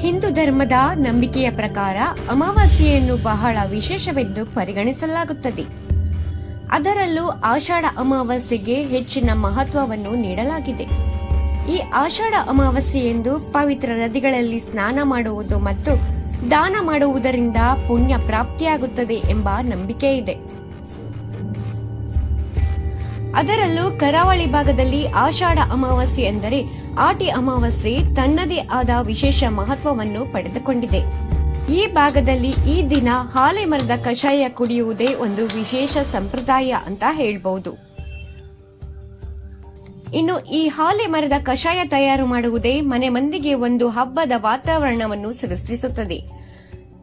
ಹಿಂದೂ ಧರ್ಮದ ನಂಬಿಕೆಯ ಪ್ರಕಾರ ಅಮಾವಾಸ್ಯೆಯನ್ನು ಬಹಳ ವಿಶೇಷವೆಂದು ಪರಿಗಣಿಸಲಾಗುತ್ತದೆ. ಅದರಲ್ಲೂ ಆಷಾಢ ಅಮಾವಾಸ್ಯೆಗೆ ಹೆಚ್ಚಿನ ಮಹತ್ವವನ್ನು ನೀಡಲಾಗಿದೆ. ಈ ಆಷಾಢ ಅಮಾವಾಸ್ಯೆಯೆಂದು ಪವಿತ್ರ ನದಿಗಳಲ್ಲಿ ಸ್ನಾನ ಮಾಡುವುದು ಮತ್ತು ದಾನ ಮಾಡುವುದರಿಂದ ಪುಣ್ಯ ಪ್ರಾಪ್ತಿಯಾಗುತ್ತದೆ ಎಂಬ ನಂಬಿಕೆ ಇದೆ ಅದರಲ್ಲೂ ಕರಾವಳಿ ಭಾಗದಲ್ಲಿ ಆಷಾಢ ಅಮಾವಾಸ್ಯೆ ಎಂದರೆ ಆಟಿ ಅಮಾವಾಸ್ಯೆ ತನ್ನದೇ ಆದ ವಿಶೇಷ ಮಹತ್ವವನ್ನು ಪಡೆದುಕೊಂಡಿದೆ. ಈ ಭಾಗದಲ್ಲಿ ಈ ದಿನ ಹಾಲೆ ಮರದ ಕಷಾಯ ಕುಡಿಯುವುದೇ ಒಂದು ವಿಶೇಷ ಸಂಪ್ರದಾಯ ಅಂತ ಹೇಳಬಹುದು ಇನ್ನು ಈ ಹಾಲೆ ಮರದ ಕಷಾಯ ತಯಾರು ಮಾಡುವುದೇ ಮನೆ ಮಂದಿಗೆ ಒಂದು ಹಬ್ಬದ ವಾತಾವರಣವನ್ನು ಸೃಷ್ಟಿಸುತ್ತದೆ.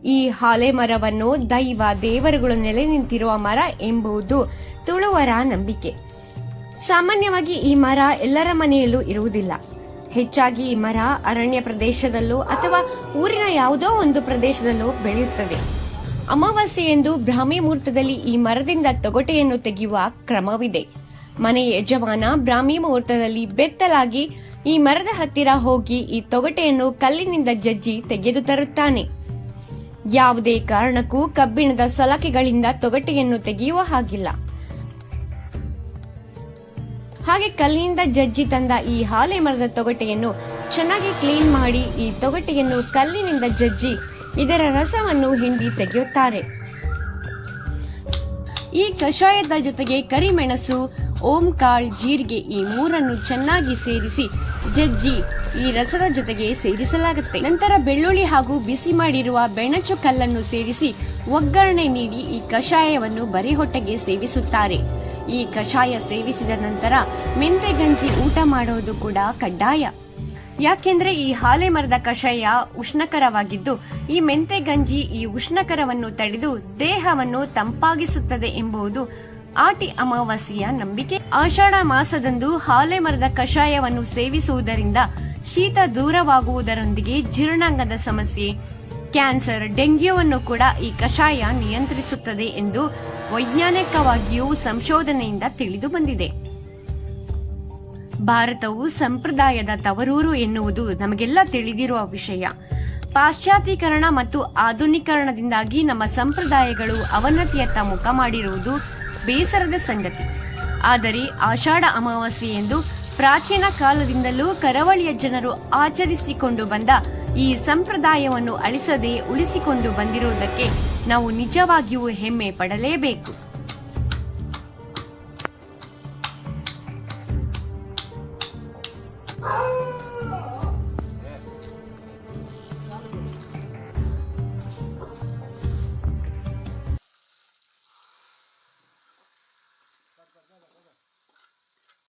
ಈ ಹಾಲೆ ಮರವನ್ನು ದೈವ ದೇವರುಗಳು ನೆಲೆ ನಿಂತಿರುವ ಮರ ಎಂಬುದು ತುಳುವರ ನಂಬಿಕೆ. ಸಾಮಾನ್ಯವಾಗಿ ಈ ಮರ ಎಲ್ಲರ ಮನೆಯಲ್ಲೂ ಇರುವುದಿಲ್ಲ. ಹೆಚ್ಚಾಗಿ ಈ ಮರ ಅರಣ್ಯ ಪ್ರದೇಶದಲ್ಲೂ ಅಥವಾ ಊರಿನ ಯಾವುದೋ ಒಂದು ಪ್ರದೇಶದಲ್ಲೂ ಬೆಳೆಯುತ್ತದೆ. ಅಮಾವಾಸ್ಯೆಯೆಂದು ಬ್ರಾಹ್ಮಿ ಮುಹೂರ್ತದಲ್ಲಿ ಈ ಮರದಿಂದ ತೊಗಟೆಯನ್ನು ತೆಗೆಯುವ ಕ್ರಮವಿದೆ. ಮನೆಯ ಯಜಮಾನ ಬ್ರಾಹ್ಮಿ ಮುಹೂರ್ತದಲ್ಲಿ ಬೆತ್ತಲಾಗಿ ಈ ಮರದ ಹತ್ತಿರ ಹೋಗಿ ಈ ತೊಗಟೆಯನ್ನು ಕಲ್ಲಿನಿಂದ ಜಜ್ಜಿ ತೆಗೆದು ತರುತ್ತಾನೆ. ಯಾವುದೇ ಕಾರಣಕ್ಕೂ ಕಬ್ಬಿಣದ ಸಲಕೆಗಳಿಂದ ತೊಗಟೆಯನ್ನು ತೆಗೆಯುವ ಹಾಗಿಲ್ಲ. ಹಾಗೆ ಕಲ್ಲಿನಿಂದ ಜಜ್ಜಿ ತಂದ ಈ ಹಾಲೆ ಮರದ ತೊಗಟೆಯನ್ನು ಚೆನ್ನಾಗಿ ಕ್ಲೀನ್ ಮಾಡಿ ಈ ತೊಗಟೆಯನ್ನು ಕಲ್ಲಿನಿಂದ ಜಜ್ಜಿ ಇದರ ರಸವನ್ನು ಹಿಂಡಿ ತೆಗೆಯುತ್ತಾರೆ. ಈ ಕಷಾಯದ ಜೊತೆಗೆ ಕರಿಮೆಣಸು ಓಂಕಾಳ್ ಜೀರಿಗೆ ಈ ಮೂರನ್ನು ಚೆನ್ನಾಗಿ ಸೇರಿಸಿ ಜಜ್ಜಿ ಈ ರಸದ ಜೊತೆಗೆ ಸೇರಿಸಲಾಗುತ್ತೆ. ನಂತರ ಬೆಳ್ಳುಳ್ಳಿ ಹಾಗೂ ಬಿಸಿ ಮಾಡಿರುವ ಬೆಣಚು ಕಲ್ಲನ್ನು ಸೇರಿಸಿ ಒಗ್ಗರಣೆ ನೀಡಿ ಈ ಕಷಾಯವನ್ನು ಬರಿ ಹೊಟ್ಟೆಗೆ ಸೇವಿಸುತ್ತಾರೆ. ಈ ಕಷಾಯ ಸೇವಿಸಿದ ನಂತರ ಮೆಂತೆ ಗಂಜಿ ಊಟ ಮಾಡುವುದು ಕೂಡ ಕಡ್ಡಾಯ. ಯಾಕೆಂದ್ರೆ ಈ ಹಾಲೆ ಮರದ ಕಷಾಯ ಉಷ್ಣಕರವಾಗಿದ್ದು, ಈ ಮೆಂತೆ ಗಂಜಿ ಈ ಉಷ್ಣಕರವನ್ನು ತಡೆದು ದೇಹವನ್ನು ತಂಪಾಗಿಸುತ್ತದೆ ಎಂಬುದು ಆಟಿ ಅಮಾವಾಸ್ಯೆಯ ನಂಬಿಕೆ. ಆಷಾಢ ಮಾಸದಂದು ಹಾಲೆ ಮರದ ಕಷಾಯವನ್ನು ಸೇವಿಸುವುದರಿಂದ ಶೀತ ದೂರವಾಗುವುದರೊಂದಿಗೆ ಜೀರ್ಣಾಂಗದ ಸಮಸ್ಯೆ, ಕ್ಯಾನ್ಸರ್, ಡೆಂಗ್ಯೂವನ್ನು ಕೂಡ ಈ ಕಷಾಯ ನಿಯಂತ್ರಿಸುತ್ತದೆ ಎಂದು ವೈಜ್ಞಾನಿಕವಾಗಿಯೂ ಸಂಶೋಧನೆಯಿಂದ ತಿಳಿದು ಬಂದಿದೆ. ಭಾರತವು ಸಂಪ್ರದಾಯದ ತವರೂರು ಎನ್ನುವುದು ನಮಗೆಲ್ಲ ತಿಳಿದಿರುವ ವಿಷಯ. ಪಾಶ್ಚಾತ್ಯೀಕರಣ ಮತ್ತು ಆಧುನೀಕರಣದಿಂದಾಗಿ ನಮ್ಮ ಸಂಪ್ರದಾಯಗಳು ಅವನತಿಯತ್ತ ಮುಖ ಮಾಡಿರುವುದು ಬೇಸರದ ಸಂಗತಿ. ಆದರೆ ಆಷಾಢ ಅಮಾವಾಸ್ಯೆ ಎಂದು ಪ್ರಾಚೀನ ಕಾಲದಿಂದಲೂ ಕರಾವಳಿಯ ಜನರು ಆಚರಿಸಿಕೊಂಡು ಬಂದ ಈ ಸಂಪ್ರದಾಯವನ್ನು ಅಳಿಸದೆ ಉಳಿಸಿಕೊಂಡು ಬಂದಿರುವುದಕ್ಕೆ ನಾವು ನಿಜವಾಗಿಯೂ ಹೆಮ್ಮೆ ಪಡಲೇಬೇಕು.